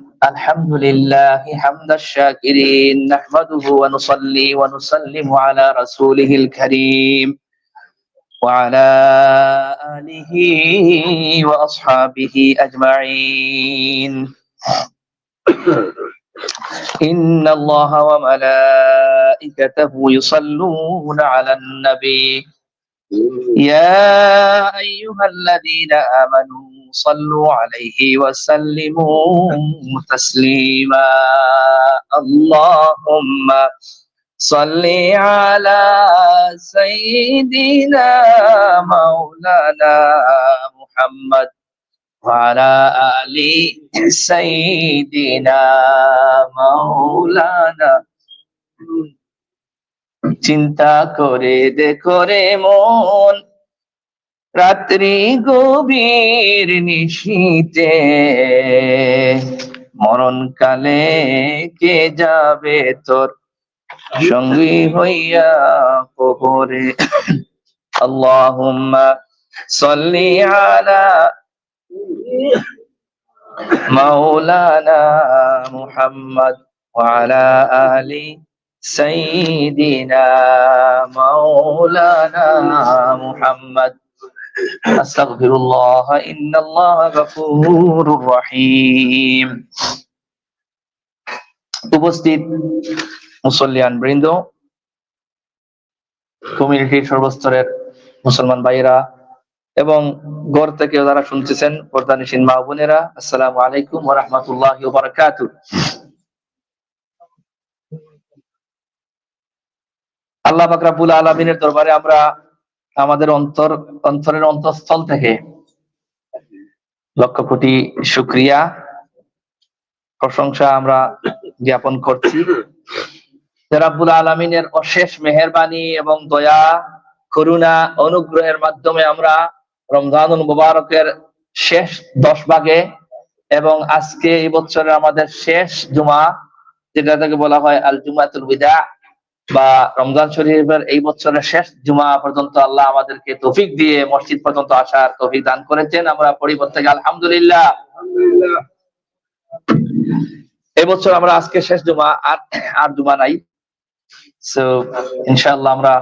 الحمد لله حمد الشاكرين نحمده ونصلي ونسلم على رسوله الكريم وعلى آله وأصحابه أجمعين. إن الله وملائكته يصلون على النبي. يا أيها الذين آمنوا صلوا عليه وسلموا تسليما اللهم صل على سيدنا مولانا محمد وعلى آل سيدنا مولانا চিন্তা করে দেখো রে মন রাত্রি গভীর নিশীতে মরণ কালে কে যাবে তোর সঙ্গী হইয়া কবরে আল্লাহুম্মা সাল্লি আলা মাওলানা মুহাম্মদ وعلى آل سيدنا مولانا محمد أستغفر الله إن الله غفور رحيم উপস্থিত মুসল্লিয়ান বৃন্দ কমিউনিটির সর্বস্তরের মুসলমান ভাইরা এবং ঘর থেকে যারা শুনতেছেন পর্দানিসীন মা বোনেরা আসসালামু আলাইকুম ওয়া রাহমাতুল্লাহি ওয়া বারাকাতুহু আল্লাহ পাক রাব্বুল আলামিনের দরবারে আমরা আমাদের অন্তর, অন্তরের অন্তঃস্থল থেকে লক্ষ কোটি শুক্রিয়া। প্রশংসা আমরা জ্ঞাপন করছি। রাব্বুল আলামিনের অশেষ মেহেরবানি এবং দয়া, করুণা, অনুগ্রহের মাধ্যমে আমরা রমজানুল মুবারকের শেষ দশ ভাগে এবং আজকে এই বছরের আমাদের শেষ জুমা, যেটা থেকে বলা হয় আল জুমাতুল বিদা বা রমজান শরীফের এই বছরের শেষ জুমা পর্যন্ত আল্লাহ আমাদেরকে তৌফিক দিয়ে মসজিদ পর্যন্ত আসার তৌফিক দান করেছেন। আমরা পরিবর্তে আলহামদুলিল্লাহ। এই বছর আমরা আজকে শেষ জুমা, আর আর জুমা নাই। সো ইনশাআল্লাহ আমরা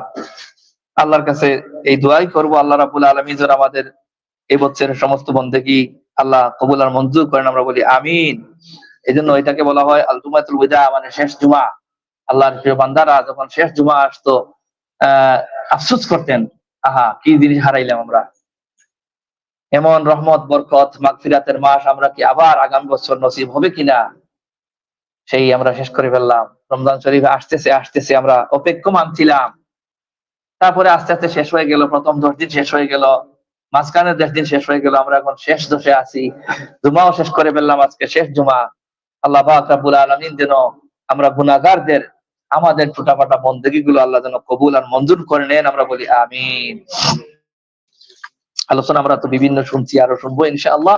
আল্লাহর কাছে এই দোয়াই করব। আল্লাহ রাবুল আলমী যেন আমাদের এই বছরের সমস্ত বন্দেগী আল্লাহ কবুল আর মঞ্জুর করেন। আমরা বলি আমিন। এই জন্য এটাকে বলা হয় আল জুমাতুল বিদা মানে শেষ জুমা। আল্লাহর প্রিয় বান্দারা, যখন শেষ জুমা আসতো, আহ, আফসুস করতেন, আহা, কি জিনিস হারাইলাম আমরা। এমন রহমত, বরকত, মাগফিরাতের মাস আমরা কি আবার আগামী বছর নসিব হবে কিনা? সেই আমরা শেষ করে ফেললাম। রমজান শরীফ আসতেছে আসতেছে, আমরা অপেক্ষমান ছিলাম। তারপরে আস্তে আস্তে শেষ হয়ে গেল, প্রথম দশ দিন শেষ হয়ে গেল, মাঝখানের দশ দিন শেষ হয়ে গেল, আমরা এখন শেষ দোষে আছি। জুমাও শেষ করে ফেললাম আজকে শেষ জুমা। আল্লাহ আলামিন যেন আমরা গুনাহগারদের আমাদের ছোটাফাটা বন্দেগি গুলো আল্লাহ যেন কবুল আর মঞ্জুর করে নেন, আমরা বলি আমি আলোচনা আমরা তো বিভিন্ন শুনছি, আরও শুনব ইনশাআল্লাহ।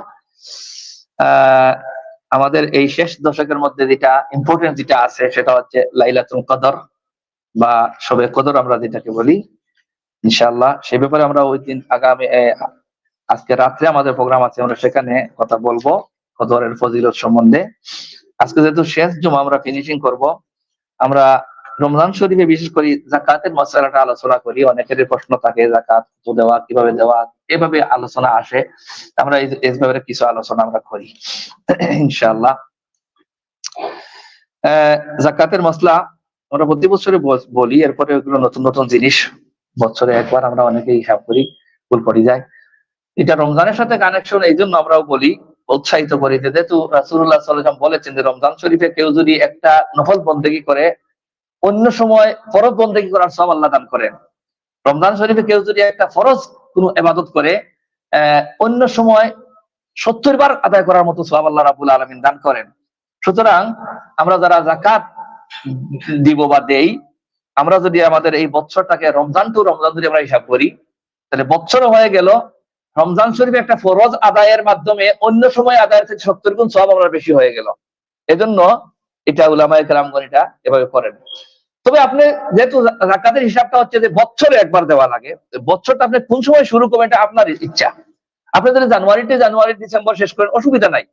আমাদের এই শেষ দশকের মধ্যে যেটা ইম্পর্টেন্ট যেটা আছে, সেটা হচ্ছে লাইলাতুল কদর বা সবে কদর আমরা যেটাকে বলি, ইনশাআল্লাহ। সে ব্যাপারে আমরা ওই দিন আগামী আজকে রাত্রে আমাদের প্রোগ্রাম আছে, আমরা সেখানে কথা বলব কদরের ফজিলত সম্বন্ধে। আজকে যেহেতু শেষ জমা, আমরা ফিনিশিং করব। আমরা রমজান শরীফে বিশেষ করে জাকাতের মশলাটা আলোচনা করি, অনেকের প্রশ্ন থাকে জাকাত দেওয়া, কীভাবে দেওয়া, এভাবে আলোচনা আসে। আমরা এই ব্যাপারে কিছু আলোচনা আমরা করি, ইনশাআল্লাহ। জাকাতের মশলা আমরা প্রতি বছরে বলি, এরপরে ওগুলো নতুন নতুন জিনিস বছরে একবার আমরা অনেকেই হিসাব করি, ভুল পড়ে যায়। এটা রমজানের সাথে কানেকশন এই জন্য আমরাও বলি উৎসাহিত করি যেহেতু রাসুল্লাহ সাল্লাম বলেছেন যে রমজান শরীফে কেউ যদি একটা নফল বন্দেগি করে, অন্য সময় ফরজ বন্দেগি করার সব আল্লাহ দান করেন। রমজান শরীফে কেউ যদি একটা ফরজ কোন এবাদত করে অন্য সময় সত্তর বার আদায় করার মতো সব আল্লাহ রাবুল আলমিন দান করেন। সুতরাং আমরা যারা জাকাত দিব বা দেই, আমরা যদি আমাদের এই বছরটাকে রমজান টু রমজান যদি আমরা হিসাব করি, তাহলে বছর হয়ে গেল রমজান শরীফ একটা ফরজ আদায়ের মাধ্যমে অন্য সময় আদায়ের থেকে সত্তর গুণ সব আমরা বেশি হয়ে গেল। এজন্য এটা উলামায় কেরামগণ এটা এভাবে করেন। তবে আপনি যেহেতু জাকাতের হিসাবটা হচ্ছে যে বছরে একবার দেওয়া লাগে বছরটা আপনি কোন সময় শুরু করবেন এটা আপনার ইচ্ছা। আপনি যদি জানুয়ারিতে জানুয়ারি ডিসেম্বর শেষ করেন, অসুবিধা নাই।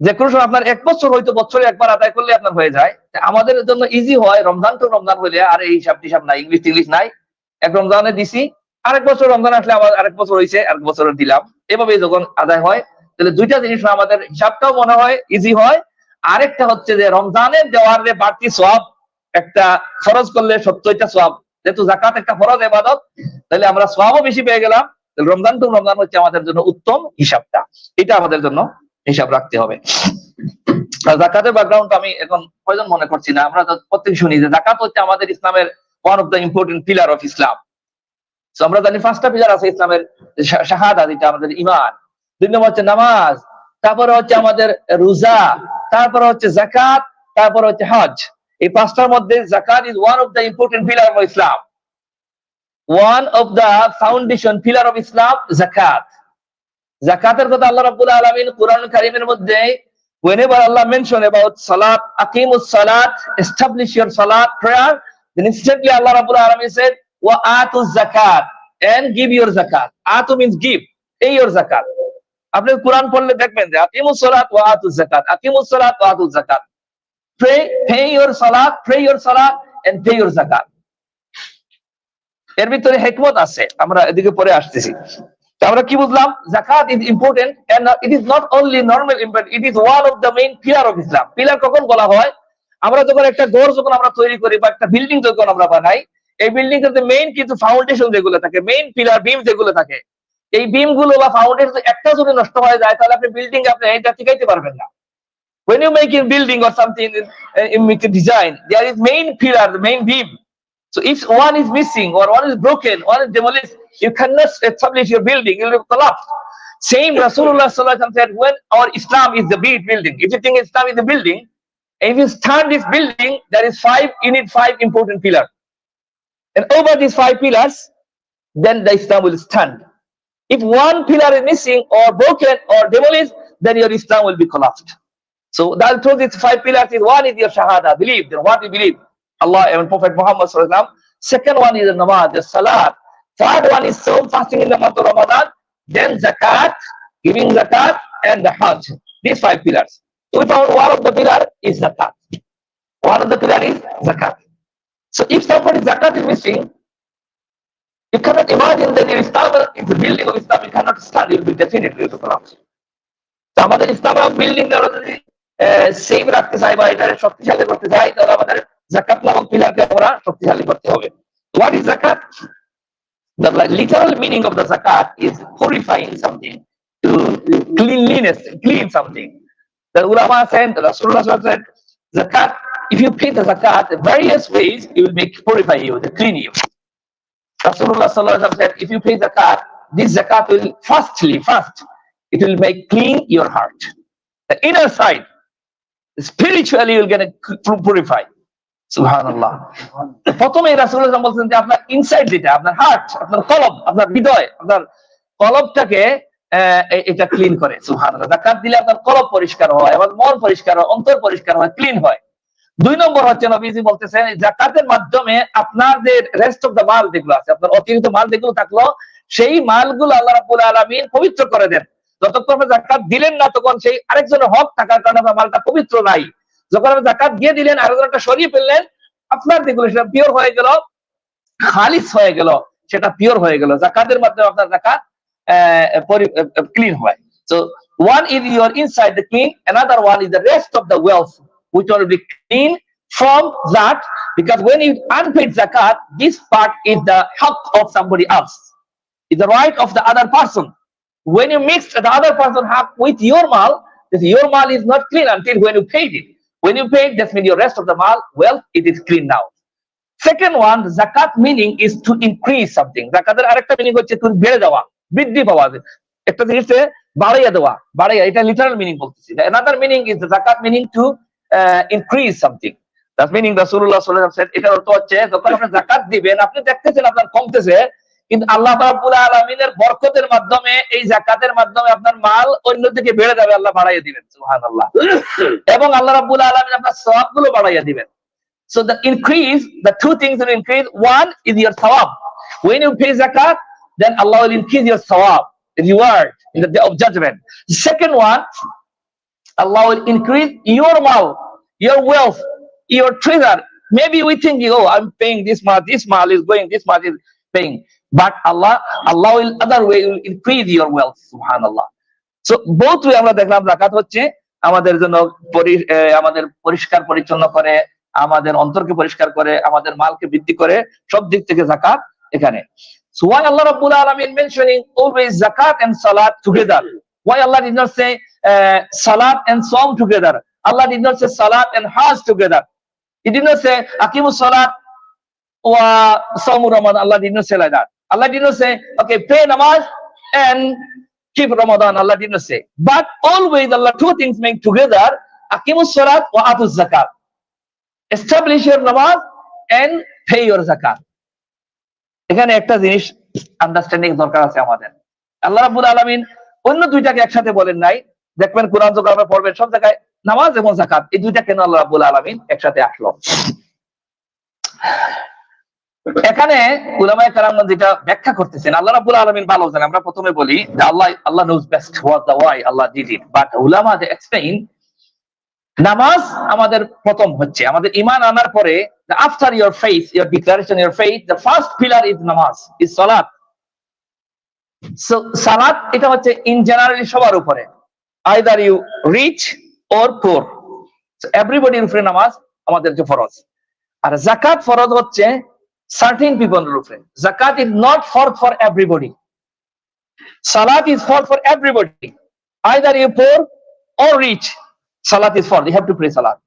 যে কোনো সময় আপনার এক বছর হয়তো বছরে একবার আদায় করলে আপনার হয়ে যায়। আমাদের জন্য ইজি হয়, রমজান তো রমজান হইলে আর এই হিসাব টিসাব নাই ইংলিশ টিংলিশ নাই। এক রমজানে দিছি আরেক বছর রমজান আসলে আবার আরেক বছর হয়েছে আরেক বছর দিলাম। এভাবে যখন আদায় হয়, তাহলে দুইটা জিনিস আমাদের হিসাবটাও মনে হয় ইজি হয়। আরেকটা হচ্ছে যে রমজানের দেওয়ার বাড়তি সব একটা খরচ করলে সত্তরটা সব যেহেতু জাকাত একটা ফরজ এবাদত তাহলে আমরা সবও বেশি পেয়ে গেলাম। রমজান টু রমজান হচ্ছে আমাদের জন্য উত্তম হিসাবটা। এটা আমাদের জন্য হিসাব রাখতে হবে। জাকাতের ব্যাকগ্রাউন্ড আমি এখন প্রয়োজন মনে করছি না। আমরা প্রত্যেক শুনি যে জাকাত হচ্ছে আমাদের ইসলামের one of the important pillar of Islam আমরা জানি পাঁচটা পিলার আছে ইসলামের শা- শাহাদাত, এটা আমাদের ইমান দুই নম্বর হচ্ছে নামাজ, তারপরে হচ্ছে আমাদের রোজা, তারপরে হচ্ছে জাকাত তারপরে হচ্ছে হজ। এই পাঁচটার মধ্যে জাকাত is one of the important pillar of Islam one of the foundation pillar of Islam জাকাত জাকাতের কথা আল্লাহ রাব্বুল আলামিন কোরআন কারীমের মধ্যে whenever Allah mention about salat aqimus salat establish your salat prayer, then instantly Allah rabbul alamin said zakat and give your zakat. Atu means give, pay your zakat. আপনি কোরআন পড়লে দেখবেন যে আকিমুস সালাত ওয়া আতুজ যাকাত, আকিমুস সালাত ওয়া আতুজ যাকাত। এর ভিতরে হেকমত আছে, আমরা এদিকে পরে আসতেছি। আমরা কি বুঝলাম? জাকাত is important and it is not only normal important it is one of the main pillar of Islam pillar কখন বলা হয়? আমরা যখন একটা ঘর যখন আমরা তৈরি করি বা একটা বিল্ডিং যখন আমরা বানাই এই বিল্ডিং এর মেইন কিন্তু ফাউন্ডেশন যেগুলো থাকে মেইন পিলার বিম যেগুলো থাকে এই বিম গুলো বা ফাউন্ডেশন একটা যদি নষ্ট হয়ে যায় তাহলে আপনি বিল্ডিং আপনি এটা টিকাইতে পারবেন না when you make a building or something uh, in make a design there is main pillar the main beam so if one is missing or one is broken one is demolished you cannot establish your building it will collapse same rasulullah sallallahu alaihi wasallam said when our islam is the big building if you think islam is the building if you stand this building there is five you need five important pillars and over these five pillars then the islam will stand if one pillar is missing or broken or demolished then your islam will be collapsed so that through these five pillars is one is your shahada, believe, then what you believe. Allah and Prophet Muhammad. Second one is the namaz, the salat. Third one is soul fasting in the month of Ramadan. Then zakat, giving zakat, and the hajj. These five pillars. So we found one of the pillar is zakat. One of the pillar is zakat. So if somebody zakat is missing, you cannot imagine that in Islam, in the building of Islam, you cannot stand, it will be definitely to collapse. তো আমাদের ইসলাম building যদি same রাখতে চাই বা এটা শক্তিশালী করতে চাই তাহলে আমাদের জাকাত নামক পিলারকে আমরা শক্তিশালী করতে হবে what is zakat The literal meaning of the zakat is purifying something, to cleanliness, clean something. The ulama said, the Rasulullah said, zakat, if you pay the zakat, in various ways, it will make purify you, to clean you. Rasulullah sallallahu said, if you pay zakat, this zakat will firstly, first, it will make clean your heart. The inner side, spiritually you'll get a purify. Subhanallah. প্রথমে রাসূলুল্লাহ বলছেন যে আপনার inside যেটা আপনার heart আপনার কলব আপনার হৃদয় আহ, এ- এটা ক্লিন করে যাকাত দিলে আপনার কলব পরিষ্কার হয় আমার মন পরিষ্কার হয় অন্তর পরিষ্কার হয় ক্লিন হয় দুই নম্বর হচ্ছে নবীজি বলতেছেন জাকাতের মাধ্যমে আপনার যে রেস্ট অফ দ্য মাল যেগুলো আছে, আপনার অতিরিক্ত মাল যেগুলো থাকল, সেই মালগুলো আল্লাহ রাব্বুল আলামিন পবিত্র করে দেন। যতক্ষণ আপনি জাকাত দিলেন না, তখন সেই আরেকজনের হক থাকার কারণে আপনার মালটা পবিত্র নাই। যখন আপনি জাকাত দিয়ে দিলেন আরেকজনটা সরিয়ে ফেললেন, আপনার যেগুলো, সেটা পিওর হয়ে গেল, খালিস হয়ে গেল, সেটা পিওর হয়ে গেল। জাকাতের মাধ্যমে আপনার জাকাত ক্লিন হয়। So, one is your inside the clean, another one is the rest of the wealth which will be clean from that because when you unpaid zakat this part is the haq of somebody else is the right of the other person when you mix the other person haq with your mal this your mal is not clean until when you paid it when you paid that means your rest of the mal wealth it is clean now second one zakat meaning is to increase something জাকাতের আরেকটা meaning হচ্ছে তুমি বেড়ে যাওয়া বৃদ্ধি পাওয়া একটা জিনিসে বাড়াইয়া দেওয়া বাড়াইয়া এটা লিটারাল মিনিং বলতেছি another meaning is zakat meaning to increase something that meaning রাসূলুল্লাহ সাল্লাল্লাহু আলাইহি ওয়াসাল্লাম এটার অর্থ হচ্ছে যখন আপনি জাকাত দিবেন আপনি দেখতেছেন আপনার কমতেছে কিন্তু আল্লাহ রাব্বুল আলামিনের বরকতের মাধ্যমে এই জাকাতের মাধ্যমে আপনার মাল অন্যদিকে বেড়ে যাবে আল্লাহ বাড়াইয়া দিবেন সুবহানাল্লাহ এবং আল্লাহ রাব্বুল আলামিন আপনার সওয়াবগুলো বাড়াইয়া দিবেন So the increase, the two things will increase. One is your thawab. When you pay zakat, then Allah will increase your thawab, reward in the day of judgment. The second one, Allah will increase your mal, your wealth, your treasure. Maybe we think, oh, I'm paying this much, this mal is going, this much is paying. But Allah, Allah will other way will increase your wealth. Subhanallah. So both way আমরা দেখলাম জাকাত হচ্ছে আমাদের জন্য আমাদের পরিষ্কার পরিচ্ছন্ন করে আমাদের অন্তরকে পরিষ্কার করে আমাদের মালকে বৃদ্ধি করে সব দিক থেকে জাকাত এখানে So why Allah Rabbul Alamin mentioning always zakat and salat together? Why Allah did not say uh, salat and psalm together? Allah did not say salat and hajj together. He did not say akimu salat wa sawmu Ramadan. Allah did not say like that. Allah did not say, okay, pray namaz and keep Ramadan. Allah did not say. But always Allah two things make together akimu salat wa atu zakat. Establish your namaz and pay your zakat. এখানে একটা জিনিস understanding দরকার আছে আমাদের আল্লাহ রাব্বুল আলামিন অন্য দুইটাকে একসাথে বলেন নাই দেখবেন কোরআন যখন আমরা পড়বেন সব জায়গায় নামাজ এবং জাকাত এই দুইটা কেন আল্লাহ রাব্বুল আলামিন একসাথে আসলো এখানে উলামায়ে কেরাম যেটা ব্যাখ্যা করতেছেন, আল্লাহ রাব্বুল আলামিন ভালো জানেন। আমরা প্রথমে বলি যে Allah Allah knows best what the why Allah did it but Ulama they explain নামাজ আমাদের প্রথম হচ্ছে। আমাদের ইমান আনার পরে after your faith your declaration your faith the first pillar is নামাজ ইজ সালাত। সো সালাত, এটা হচ্ছে ইন জেনারেলি সবার উপরে। Either you rich or poor এভরিবডির উপরে নামাজ আমাদের যে ফরজ আর জাকাত ফরজ হচ্ছে সার্টিন পিপলের উপরে জাকাত is not for for everybody সালাত is for for everybody either you poor or rich Salat is for, they have to pray Salat.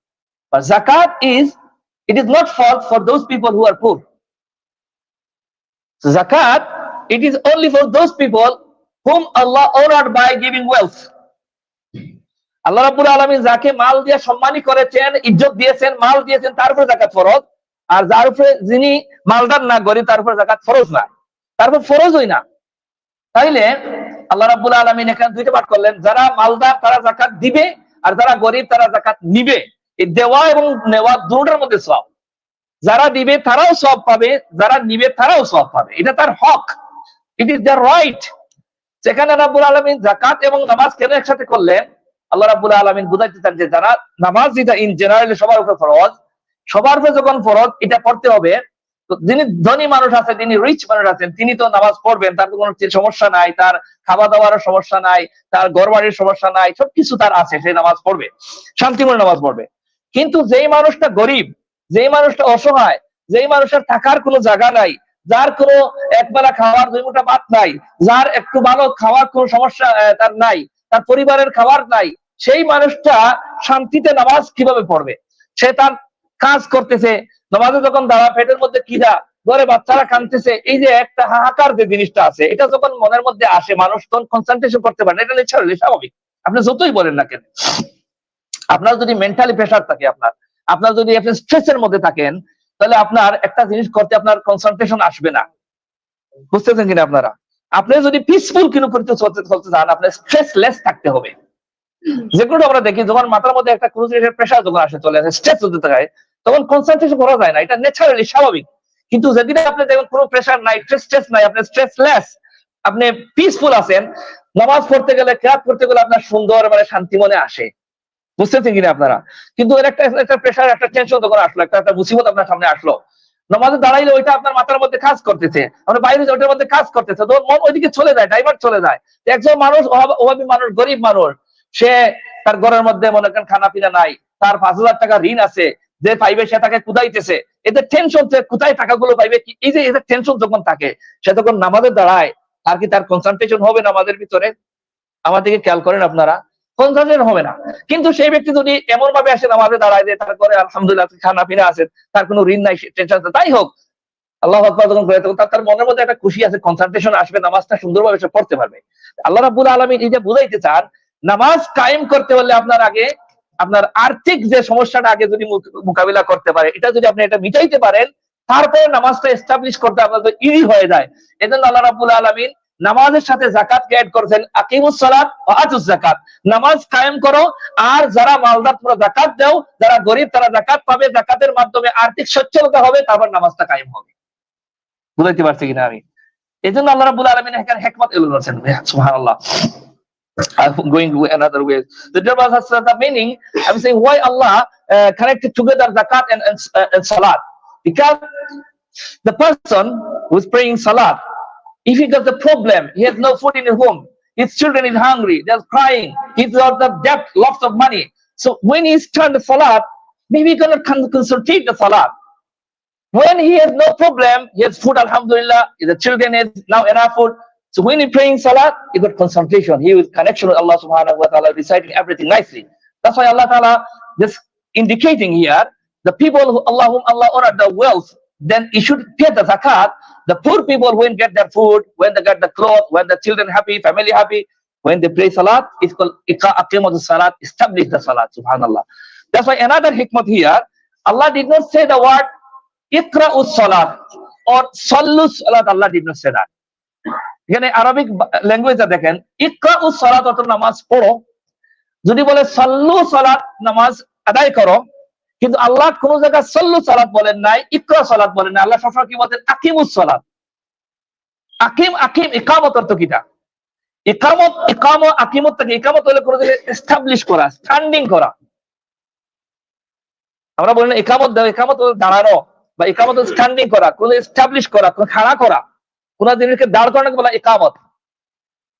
But Zakat is, it is not for, for those people who are poor. So Zakat, it is only for those people whom Allah honored by giving wealth. আল্লাহ রাব্বুল আলামিন যাকে মাল দিয়ে সম্মানী করেছেন, ইজ্জত দিয়েছেন, মাল দিয়েছেন, তার উপরে জাকাত ফরজ। আর যার উপরে যিনি মালদার না গরিব তার উপরে জাকাত ফরজ না। তার উপর ফরজই না। তাইলে আল্লাহ রাব্বুল আলামিন এখানে দুইটা পাঠ করলেন, যারা মালদার তারা জাকাত দিবে, আর যারা গরিব তারা জাকাত নিবে। এই দেওয়া এবং নেওয়া দুটোর মধ্যে সব। যারা দিবে তারাও সব পাবে, যারা নিবে তারাও সব পাবে। এটা তার হক। ইট ইজ দ্য রাইট সেখানে রাব্বুল আলামিন জাকাত এবং নামাজ কেন একসাথে করলেন? আল্লাহ রাব্বুল আলামিন বুঝাইতে চান যে যারা নামাজ যেটা ইন জেনারেলি সবার উপরে ফরজ, সবার উপরে যখন ফরজ, এটা পড়তে হবে। তো যিনি ধনী মানুষ আছে যিনি রিচ মানুষ আছেন, তিনি তো নামাজ পড়বেন, তার কোনো সমস্যা নাই, তার খাওয়া দাওয়ার সমস্যা নাই, তার ঘর বাড়ির সমস্যা নাই, সবকিছু তার আছে, সে নামাজ পড়বে শান্তিময় নামাজ পড়বে। কিন্তু যেই মানুষটা গরিব, যেই মানুষটা অসহায়, যেই মানুষের থাকার কোনো জায়গা নাই, যার কোনো একবেলা খাওয়ার দুই মুঠা ভাত নাই, যার একটু ভালো খাওয়ার কোনো সমস্যা তার নাই তার পরিবারের খাবার নাই, সেই মানুষটা শান্তিতে নামাজ কীভাবে পড়বে? সে তার কাজ করতেছে, নামাজে যখন দাঁড়া, পেটের মধ্যে কিরা ঘরে বাচ্চারা কানতেছে এই যে একটা হাহাকার যে জিনিসটা আছে, এটা যখন মনের মধ্যে আসে, মানুষ তখন কনসেন্ট্রেশন করতে পারে এটা ন্যাচারালি স্বাভাবিক। আপনি যতই বলেন না কেন, আপনার যদি মেন্টালি প্রেশার থাকে আপনার আপনার যদি আপনি স্ট্রেসের মধ্যে থাকেন, তাহলে আপনার একটা জিনিস করতে আপনার কনসেন্ট্রেশন আসবে না। বুঝতেছেন কিনা আপনারা? আপনি যদি পিসফুল কোনো করতে চলতে চান আপনার স্ট্রেস লেস থাকতে হবে। যেগুলো আমরা দেখি, যখন মাথার মধ্যে একটা কোনো জিনিসের প্রেশার যখন আসে, চলে আসে স্ট্রেস হতে থাকে তখন কনসেন্ট্রেশন করা যায় না, এটা ন্যাচারালি স্বাভাবিক। কিন্তু যেদিনে আপনি দেখবেন কোনো প্রেশার নাই স্ট্রেস নাই, আপনি স্ট্রেসলেস আপনি পিসফুল আছেন, নামাজ পড়তে গেলে ক্রাত করতে গেলে আপনার সুন্দর মানে শান্তি মনে আসে। বুঝতেছেন কিনা আপনারা? কিন্তু এর একটা একটা প্রেশার একটা টেনশন তখন আসলো, একটা একটা মুসিবত আপনার সামনে আসলো নামাজে দাঁড়াইলে ওইটা আপনার মাথার মধ্যে কাজ করতেছে। আমরা বাইরে ওইটার মধ্যে কাজ করতেছে। তখন মন ওইদিকে চলে যায় ডাইভার্ট চলে যায়। একজন মানুষ অভাবী মানুষ, গরিব মানুষ, সে তার ঘরের মধ্যে মনে করেন খানা পিনা নাই, তার পাঁচ হাজার টাকা ঋণ আছে, যে পাইবে সে তাকে কুদাইতেছে। এদের টেনশন কোথায় টাকাগুলো পাইবে, কি এই যে এদের টেনশন যখন থাকে, সে তখন নামাজে দাঁড়ায়, আর কি তার কনসেন্ট্রেশন হবে নামাজের ভিতরে? আমাদেরকে খেয়াল করেন আপনারা কনসেন্ট্রেশন হবে না। কিন্তু সেই ব্যক্তি যদি এমন ভাবে আসে নামাজে দাঁড়ায় যে তার ঘরে আলহামদুলিল্লাহ খানা পিনা আছে তার কোনো ঋণ নাই টেনশন তাই হোক। আল্লাহ আকবার যখন করে তখন তার- মনের মধ্যে একটা খুশি আছে আসবে, নামাজটা সুন্দরভাবে সে পড়তে পারবে। আল্লাহ এই যে বুঝাইতে চান, নামাজ কায়েম করতে হলে আপনার আগে, আপনার আর্থিক যে সমস্যাটা আগে যদি মোকাবিলা করতে পারে, এটা যদি আপনি এটা মিটাইতে পারেন, তারপরে নামাজটা এস্টাবলিশ করতে আপনার ইজি হয়ে যায়। এজন্য আল্লাহ রাব্বুল আলামিন নামাজের সাথে জাকাতকে অ্যাড করেছেন? আকিমুস সালাত আতুস যাকাত। নামাজ কায়েম করো আর যারা মালদার তোমরা জাকাত দাও যারা গরিব তারা জাকাত পাবে। জাকাতের মাধ্যমে আর্থিক সচ্ছলতা হবে তারপর নামাজটা কায়েম হবে। বুঝাইতে পারছি কিনা আমি? এই জন্য আল্লাহ রাব্বুল আলামিন এখানে হিকমত এলো করেছেন সুবহানাল্লাহ। I'm going uh, and, and, uh, if he got the problem, he has no food in his home, his children is hungry, they're crying, he's got the debt, lots of money. So when he's turned the salat, maybe he's gonna con- concentrate the salat. When he has no problem, he has food, alhamdulillah, the children has now enough food. So when he praying salat, he got concentration. He with connection with Allah subhanahu wa ta'ala, reciting everything nicely. That's why Allah ta'ala just indicating here, the people who Allah whom Allah ordered the wealth, then he should pay the zakat. The poor people when get their food, when they get the clothes, when the children happy, family happy, when they pray salat, it's called iqa aqimatu salat, establish the salat, subhanallah. That's why another hikmah here, Allah did not say the word ikra'us salat or sallu salat, Allah did not say that. এখানে Arabic ল্যাঙ্গুয়েজটা দেখেন ইকরাউস সালাত অর্থ নামাজ পড়ো যদি বলে সাল্লু সালাত নামাজ আদায় করো কিন্তু আল্লাহ কোন জায়গায় সাল্লু সালাত বলেন নাই, ইকরা সালাত বলেন নাই। আল্লাহ সবসময় কি বলতেন? আকিমুস সালাত। আকিম আকিম, ইকামত অর্থ কিটা? ইকামত, ইকাম, আকিমত থেকে ইকামত হলে কোনো এস্টাবলিশ করা স্ট্যান্ডিং করা। আমরা বলি না ইকামত দাও, ইকামত দাঁড়ানো বা ইকামত স্ট্যান্ডিং করা কোন এস্টাবলিশ করা, কোন খাড়া করা। কোন জিনিসকে দাঁড় করানোকে বলা? ইকামত।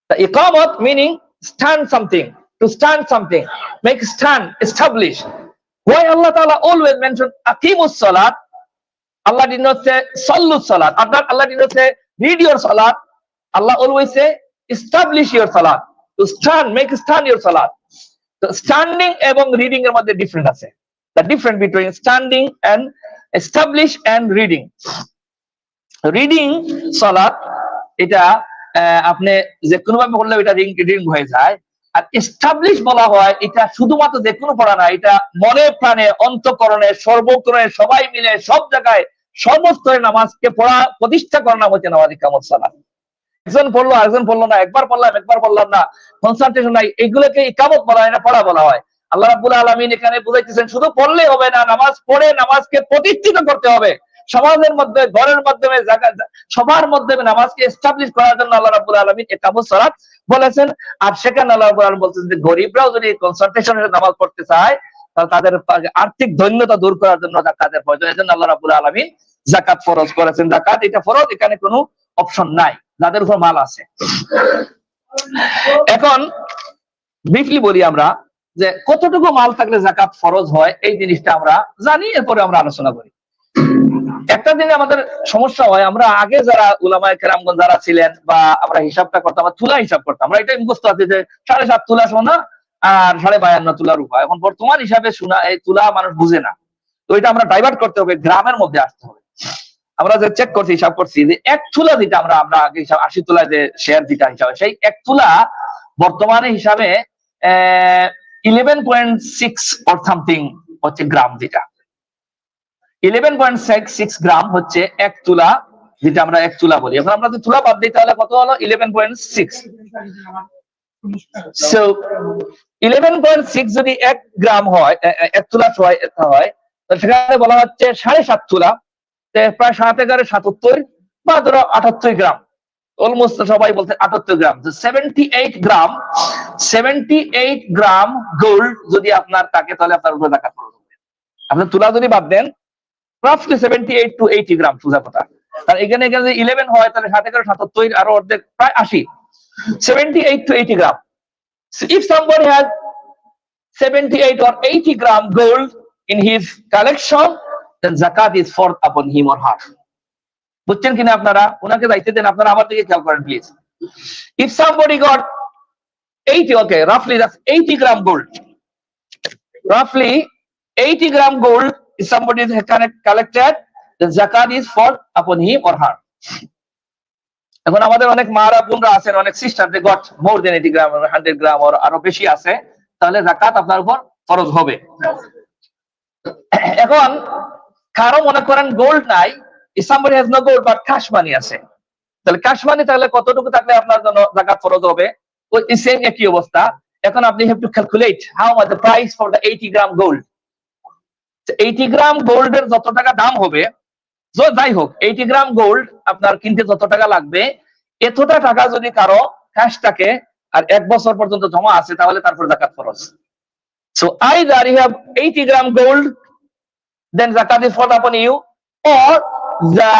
ইকামত meaning stand something to stand something make stand establish Why Allah Ta'ala always mentioned Aqimus Salat? Allah did not say Sallu Salat. Allah, did not say read your Salat. Allah always say establish your Salat. To stand, make stand your Salat. So standing এবং reading এর মধ্যে different আছে. The difference between standing and establish and reading. Reading সালাত এটা আপনি যে কোনো ভাবে বললে এটা রিডিং হয়ে যায় আর এস্টাবলিশ বলা হয়, এটা শুধুমাত্র যে কোনো পড়া না, এটা মনে প্রাণে, অন্তকরণে সর্বকরণে সবাই মিলে, সব জায়গায় সর্বস্তরে নামাজকে পড়া, প্রতিষ্ঠা করার নাম হচ্ছে নামাজ কামত সালাত। একজন পড়ল, আরেকজন পড়ল না, একবার পড়লাম একবার পড়লাম না কনসান্ট্রেশন নাই, এগুলোকে ইকামত বলা হয় না, পড়া বলা হয়। আল্লাহ রাব্বুল আলামিন এখানে বুঝাইতেছেন, শুধু পড়লে হবে না, নামাজ পড়ে নামাজকে প্রতিষ্ঠিত করতে হবে। সমাজের মধ্যে, ঘরের মাধ্যমে সবার মাধ্যমে নামাজকে এস্টাবলিশ করার জন্য আল্লাহ রাব্বুল আলামিন একামত সালাত বলেছেন। আর সেখানে আল্লাহ রাব্বুল আলামিন বলছেন যে গরিবরাও যদি কনসান্ট্রেশনের নামাজ পড়তে চায়, তাহলে তাদের আর্থিক দৈন্যতা দূর করার জন্য জাকাতের প্রয়োজন। এজন্য আল্লাহ রাব্বুল আলামিন জাকাত ফরজ করেছেন। জাকাত এটা ফরজ, এখানে কোনো অপশন নাই। যাদের উপর মাল আছে। এখন ব্রিফলি বলি আমরা যে কতটুকু মাল থাকলে জাকাত ফরজ হয়, এই জিনিসটা আমরা জানি, এরপরে আমরা আলোচনা করি। একটা দিনে আমাদের সমস্যা হয়, আমরা আগে যারা উলামায় কেরামগঞ্জ যারা ছিলেন বা আমরা হিসাবটা করতাম তুলা হিসাব করতাম। আমরা এটাই মুখস্থ আছে যে সাড়ে সাত তুলা সোনা আর সাড়ে বায়ান্ন তুলা রূপা এখন বর্তমান হিসাবে শোনা এই তুলা মানুষ বুঝে না। তো এটা আমরা ডাইভার্ট করতে হবে, গ্রামের মধ্যে আসতে হবে। আমরা যে চেক করছি, হিসাব করছি যে এক তুলা যেটা আমরা আমরা আগে হিসাব, আশি তুলা যে শেয়ার যেটা হিসাবে, সেই এক তুলা বর্তমানে হিসাবে eleven point six or something হচ্ছে গ্রাম যেটা। ইলেভেন পয়েন্ট সিক্স গ্রাম হচ্ছে এক তুলা, যেটা আমরা এক তুলা বলি। এখন আমরা তুলা বাদ দিই, তাহলে কত হলো? Eleven point six eleven point six যদি এক গ্রাম হয় এক তুলা হয় সেখানে বলা হচ্ছে সাড়ে সাত তুলা। প্রায় সাত এগারো, সাতাত্তর বা ধরো আটাত্তর গ্রাম অলমোস্ট সবাই বলছে আটাত্তর gram seventy eight gram seventy eight gram gold যদি আপনার থাকে, তাহলে আপনার উপরে দেখা খরচ হবে। আপনার তুলা যদি বাদ দেন রাফলি seventy eight to eighty gram সোজা কথা। আর এখানে এখানে যদি ইলেভেন হয়, তাহলে সাত এগারো সাতাত্তর আরও অর্ধেক, প্রায় আশি। Seventy eight to eighty gram if somebody has 78 or 80 gram gold in his collection, then zakat is forth upon him or her বুঝছেন কিনা আপনারা? ওনাকে দায়িত্ব দেন, আপনারা আমার দিকে খেয়াল করেন please if somebody got 80 okay, roughly that's 80 gram gold roughly 80 gram gold if somebody is collected, the zakat is forth upon him or her. এখন আমাদের অনেক মারা, বোনরা আছেন, অনেক sister they got more than eighty gram hundred gram or আরও বেশি আছে, তাহলে জাকাত আপনার উপর ফরজ হবে। এখন কারও মনে করেন গোল্ড নাই if somebody has no gold but cash money আছে, তাহলে ক্যাশ মানি তাহলে কতটুকু থাকলে আপনার জন্য জাকাত ফরজ হবে? ওই সেম একই অবস্থা। এখন আপনি have to calculate how much the price for the eighty gram gold eighty gram gold এর যত টাকা দাম হবে যাই হোক এইটি গ্রাম গোল্ড আপনার কিনতে যত টাকা লাগবে এতটা টাকা যদি কারও ক্যাশ থাকে আর এক বছর পর্যন্ত জমা আছে তাহলে তারপর জাকাত ফরজ। So I there you have eighty gram gold then জাকাত is for upon you or the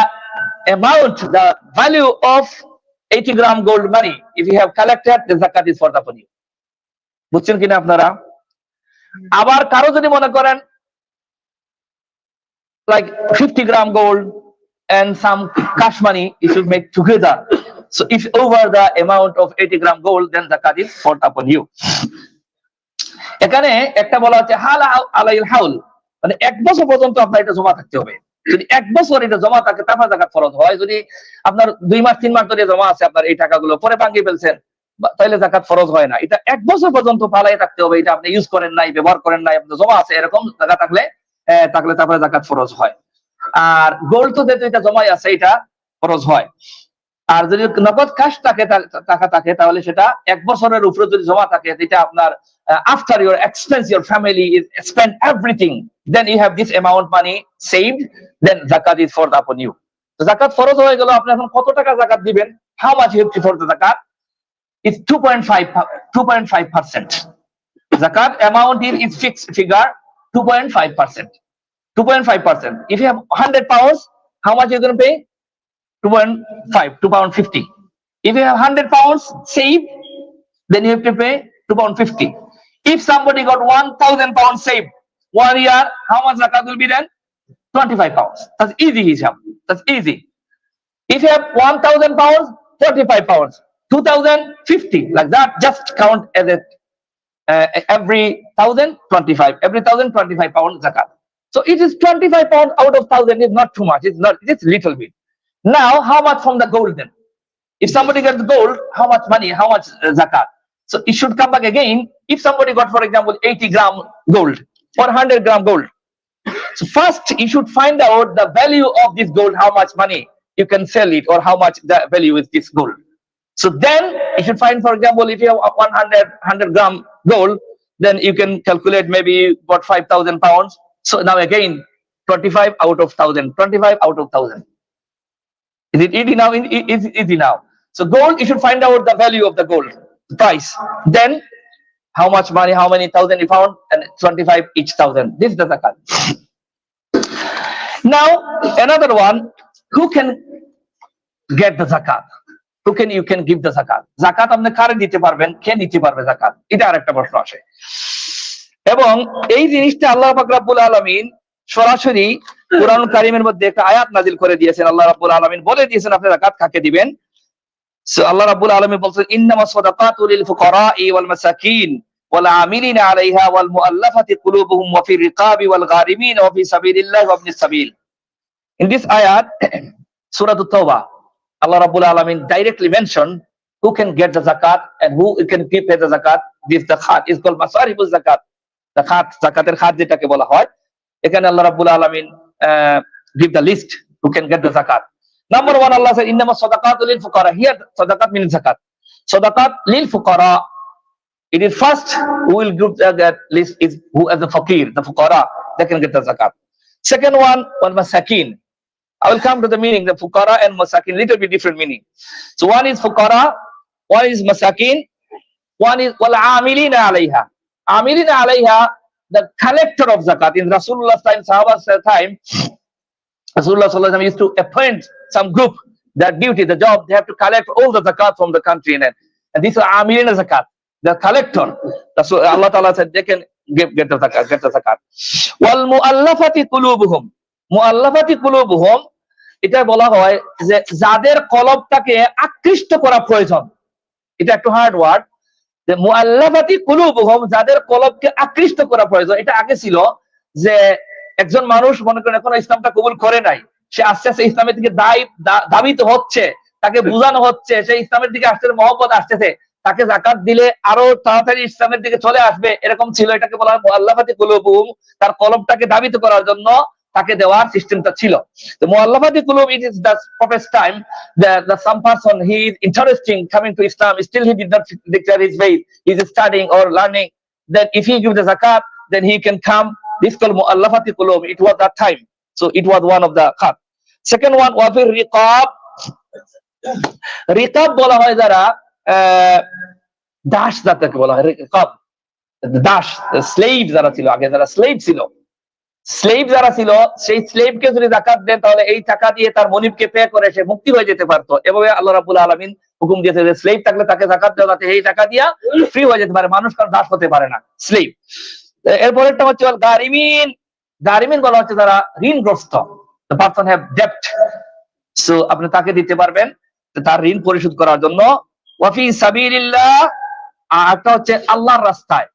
amount the value of eighty gram gold money if you have collected then জাকাত ইজ ফর আপন ইউ বুঝছেন কিনা আপনারা? আবার কারও যদি মনে করেন like 50 gram gold and some cash money you should make together. So if over the amount of 80 gram gold, then zakat is further upon you. এখানে একটা বলা হচ্ছে, হাল আলাইল হাউল। মানে এক বছর পর্যন্ত আপনার এটা জমা থাকতে হবে। যদি এক বছর এটা জমা থাকে, তারপর ফরজ হয়। যদি আপনার দুই মাস, তিন মাস ধরে জমা আছে আপনার এই টাকাগুলো, পরে ভাঙিয়ে ফেলছেন তাহলে জাকাত ফরজ হয় না। এটা এক বছর পর্যন্ত পালাই থাকতে হবে। এটা আপনি ইউজ করেন নাই, ব্যবহার করেন নাই, আপনার জমা আছে, এরকম জায়গা থাকলে থাকলে তারপরে জাকাত ফরজ হয়। আর গোল্ড তো এটা জমাই আছে এটা ফরজ হয়। আর যদি নগদ কাশ থাকে টাকা থাকে তাহলে সেটা এক বছরের উপরে যদি জমা থাকে যেটা আপনার after your expense your family is spend everything then you have this amount money saved then জাকাত ইজ ফর আপন ইউ জাকাত ফরজ হয়ে গেল আপনি এখন কত টাকা জাকাত দিবেন? How much you for the জাকাত is 2.5 2.5 percent. Zakat amount is, is fixed figure 2.5 percent. 2.5 percent. If you have 100 pounds how much you're going to pay 2.5 2 pound 50 if you have 100 pounds saved then you have to pay 2 pound 50 if somebody got 1000 pounds saved one year how much zakat will be then? 25 pounds. That's easy hisham that's easy. If you have 1000 pounds 45 pounds. 2050 like that just count as a uh, every thousand 25 every thousand 25 pound zakat. So it is 25 pound out of thousand is not too much. It's not it's little bit. Now how much from the gold then? If somebody gets gold how much money how much uh, zakat? So it should come back again. If somebody got for example 80 gram gold or 100 gram gold. So first you should find out the value of this gold how much money you can sell it or how much the value is this gold. So then you should find, for example, if you have a 100, 100 gram gold, then you can calculate maybe about 5,000 pounds. So now again, 25 out of 1,000, 25 out of 1,000. Is it easy now? Is it easy now? So gold, you should find out the value of the gold, the price. Then how much money, how many thousand you found, and 25 each thousand. This is the zakat. Now, another one, who can get the zakat? Who can, you can give the zakat? Zakat আপনি কারে দিতে পারবেন? কে নিতে পারবে zakat? এটা আরেকটা প্রশ্ন আসে। এবং এই জিনিসটা আল্লাহ রাব্বুল আলামিন সরাসরি কোরআন কারীমের মধ্যে একটা আয়াত নাজিল করে দিয়েছেন। আল্লাহ রাব্বুল আলামিন বলে দিয়েছেন, আপনি zakat কাকে দিবেন? আল্লাহ রাব্বুল আলামিন বলছেন ইন্নামাস সাদাকাতু লিল ফুকারাই ওয়াল মাসাকিন ওয়াল আমিলিনা আলাইহা ওয়াল মুআল্লাফাতি কুলুবুহুম ওয়া ফির রিকাবি ওয়াল গারিমিন ওয়া ফি সাবিলিল্লাহি ওয়া ইবনিস সাবিল। In this ayat surah at-tawbah Allah Rabbul Alamin directly mentioned who can get the zakat and who can give the zakat. This zakat is called masaribul zakat. Zakat, zakater khat যেটাকে বলা হয় এখানে আল্লাহ রাব্বুল আলামিন uh, give the list who can get the zakat. Number one, Allah said, "Innama sadaqatu lil fuqara." Here, sadaqat means zakat. Sadaqat lil fuqara. It is first who will give the that list is who as the fakir, the fuqara, they can get the zakat. Second one, wal masakin. I will come to the meaning, the fukara and masakin, little bit different meaning. So one is fukara, one is masakin, one is wal amilina alayha. Amilina alayha, the collector of zakat. In Rasulullah's time, Sahaba's time, Rasulullah used to appoint some group, that duty, the job, they have to collect all the zakat from the country. And, and these are amilina zakat, the collector. That's what Allah Ta'ala said, they can give, get the zakat, get the zakat. Wal mu'allafati. মুআল্লাফাতি কুলুবুহুম, এটা বলা হয় যে যাদের কলবটাকে আকৃষ্ট করা প্রয়োজন। এটা একটু হার্ড ওয়ার্ড যে মুআল্লাফাতি কুলুবুহুম, যাদের কলবকে আকৃষ্ট করা প্রয়োজন। এটা আগে ছিল যে একজন মানুষ, মনে করেন এখনও ইসলামটা কবুল করে নাই, সে আস্তে আস্তে ইসলামের দিকে দাবিত হচ্ছে, তাকে বোঝানো হচ্ছে, সে ইসলামের দিকে আসতেছে মহব্বত আসতেছে, তাকে জাকাত দিলে আরও তাড়াতাড়ি ইসলামের দিকে চলে আসবে, এরকম ছিল এটাকে বলা হয় মুআল্লাফাতি কুলুবুহুম, তার কলবটাকে দাবিত করার জন্য। তাকে দেওয়ার সিস্টেমটা ছিল the muallafati qulub it is the prophet's time that the some person he is interesting coming to islam still he did not declare his faith he is studying or learning then if he give zakat then he can come this called muallafati qulub it was that time so it was one of the khat second one wa fi riqab রিকাব বলা হয় যারা দাস যাদেরকে বলা হয় রেকব Das slave যারা ছিল আগে যারা স্লেভ ছিল স্লেভ যারা ছিল, সেই স্লেভকে যদি জাকাত দেন, তাহলে এই টাকা দিয়ে তার মনিবকে পে করে সে মুক্তি হয়ে যেতে পারতো। এভাবে আল্লাহ রাবুল আলমিন হুকুম দিয়েছে যে স্লেভ থাকলে তাকে জাকাত দেওয়া যাতে এই টাকা দিয়া ফ্রি হয়ে যেতে পারে, মানুষ কারণ দাস হতে পারে না স্লেভ এরপরেরটা হচ্ছে গারিমিন গারিমিন বলা হচ্ছে যারা ঋণগ্রস্ত। পার্সন হ্যাভ ডেপ্ট সো আপনি তাকে দিতে পারবেন, তার ঋণ পরিশোধ করার জন্য। ওয়াফি সাবিলিল্লাহ একটা হচ্ছে আল্লাহর রাস্তায়।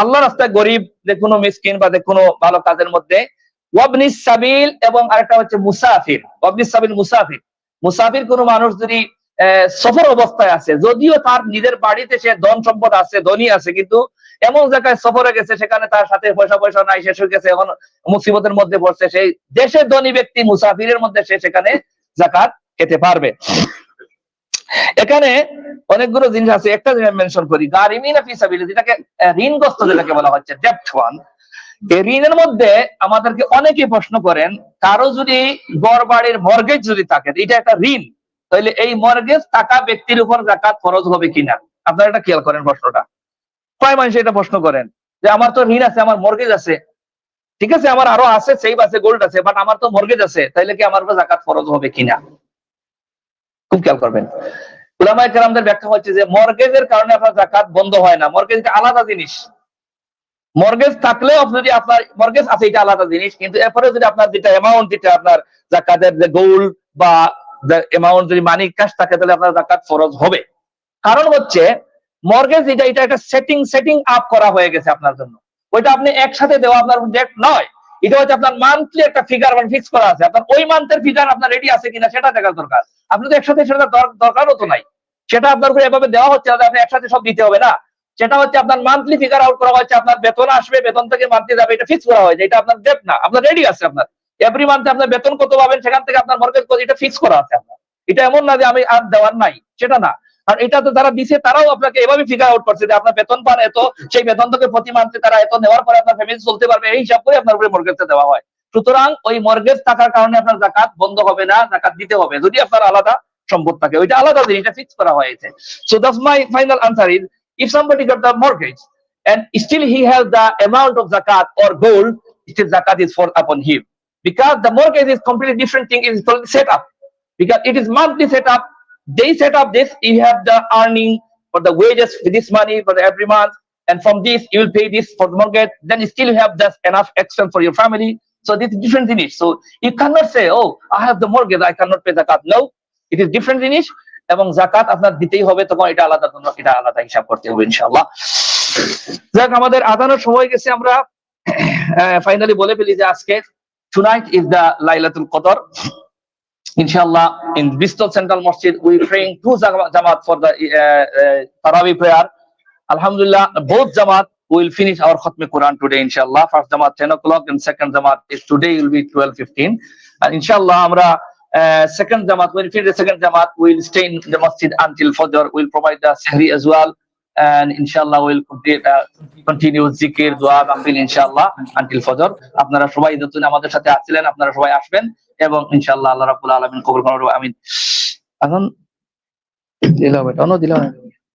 আল্লাহ রাস্তায় গরিব, যে কোনো মিসকিন বা যে কোনো ভালো কাজের মধ্যে। সাবিল এবং আরেকটা হচ্ছে মুসাফির। সাবিল, মুসাফির। মুসাফির কোনো মানুষ যদি সফর অবস্থায় আছে, যদিও তার নিজের বাড়িতে সে ধন সম্পদ আছে, ধনী আছে, কিন্তু এমন জায়গায় সফরে গেছে, সেখানে তার সাথে পয়সা পয়সা নাই শেষ হয়ে গেছে, এখন মুসিবতের মধ্যে পড়ছে, সেই দেশের ধনী ব্যক্তি মুসাফিরের মধ্যে সে সেখানে জাকাত খেতে পারবে। এখানে অনেকগুলো জিনিস আছে, একটা জিনিস মেনশন করি, গারিমিনা ফিসাবিল যেটাকে ঋণগ্রস্ত যেটাকে বলা হচ্ছে ডেপ্ট ওয়ান এই ঋণের মধ্যে আমাদেরকে অনেকে প্রশ্ন করেন, কারও যদি গড় বাড়ির মর্গেজ যদি থাকে, এটা একটা ঋণ, তাহলে এই মর্গেজ টাকা ব্যক্তির উপর জাকাত খরচ হবে কিনা? আপনারা এটা খেয়াল করেন প্রশ্নটা। কয় মানুষ এটা প্রশ্ন করেন, যে আমার তো ঋণ আছে, আমার মর্গেজ আছে, ঠিক আছে, আমার আরও আছে সেভ আছে গোল্ড আছে বাট আমার তো মর্গেজ আছে তাইলে কি আমার উপর জাকাত খরচ হবে কিনা? খুব খেয়াল করবেন। উলামায়ে কেরামদের ব্যাখ্যা হচ্ছে যে, মর্গেজের কারণে আপনার জাকাত বন্ধ হয় না। মর্গেজ আলাদা জিনিস। মর্গেজ থাকলেও যদি আপনার, মর্গেজ আছে এটা আলাদা জিনিস, কিন্তু এরপরে যদি আপনার যেটা অ্যামাউন্ট যেটা আপনার জাকাতের যে গোল্ড বা অ্যামাউন্ট যদি মানি ক্যাশ থাকে, তাহলে আপনার জাকাত ফরজ হবে। কারণ হচ্ছে, মর্গেজ এটা এটা একটা সেটিং সেটিং আপ করা হয়ে গেছে আপনার জন্য। ওইটা আপনি একসাথে দেওয়া আপনার ডেট নয়। এটা হচ্ছে আপনার মান্থলি একটা ফিগার মানে ফিক্স করা আছে। আপনার ওই মান্থের ফিগার আপনার রেডি আছে কিনা সেটা দেখার দরকার। আপনি তো একসাথে সেটা দর- দরকারও তো নাই। সেটা আপনার উপরে এভাবে দেওয়া হচ্ছে আপনি একসাথে সব দিতে হবে না। সেটা হচ্ছে আপনার মান্থলি ফিগার আউট করা হচ্ছে আপনার বেতন আসবে, বেতন থেকে মান্থলি যাবে, এটা ফিক্স করা হয়েছে, এটা আপনার ডেট না, আপনার রেডি আছে আপনার। এভরি মান্থে আপনার বেতন কত পাবেন, সেখান থেকে আপনার মর্গেজ কত, এটা ফিক্স করা আছে আপনার। এটা এমন না যে আমি আর দেওয়ার নাই, সেটা না। আর এটা তো যারা দিছে, তারাও আপনাকে এভাবে ফিগার আউট করছে যে আপনার বেতন পান এত, সেই বেতন থেকে প্রতি মান্থে তারা এত নেওয়ার পরে আপনার ফ্যামিলি চলতে পারবে, এই হিসাব করে আপনার উপরে মর্গেজটা দেওয়া হয়। সুতরাং ওই মর্গেজ থাকার কারণে আপনার জাকাত বন্ধ হবে না জাকাত দিতে হবে, যদি আপনার আলাদা সম্পদ থাকে। ওইটা আলাদা জিনিস ফিক্স করা হয়েছে। So that's my final answer is if somebody got the mortgage and still he has the amount of zakat or gold, still zakat is for upon him. Because the mortgage is completely different thing is totally set up. Because it is monthly set up they set up this you have the earning for the wages for this money for the every month and from this you will pay this for the mortgage then still you have just enough extra for your family so this is different finish so you cannot say oh i have the mortgage i cannot pay zakat no it is different finish এবং জাকাত আপনার দিতেই হবে তখন এটা আলাদা জন্য এটা আলাদা হিসাব করতে হবে ইনশাআল্লাহ যাক আমাদের আদানোর সময় গেছে আমরা ফাইনালি বলে ফেলি যে আজকে টুনাইট ইজ দ্য লাইলাতুল কদর inshallah in Bristol Central Mosque we praying two jamaat for the uh, uh, Tarawih prayer alhamdulillah both jamaat will finish our Khatmi Quran today inshallah first jamaat 10 o'clock and second jamaat is today will be 12:15 and inshallah আমরা uh, second jamaat when we finish the second jamaat we'll stay in the masjid until fajr we'll provide the sahri as well and inshallah we'll complete uh, continue zikir dua mahfil inshallah until fajr আপনারা সবাই যতদিন আমাদের সাথে আছিলেন আপনারা সবাই আসবেন এবং ইনশাল্লাহ আল্লাহ রাবুল আলমিন কবুল করুন আমিন। এখন দিলাম এটা অন্য দিলাম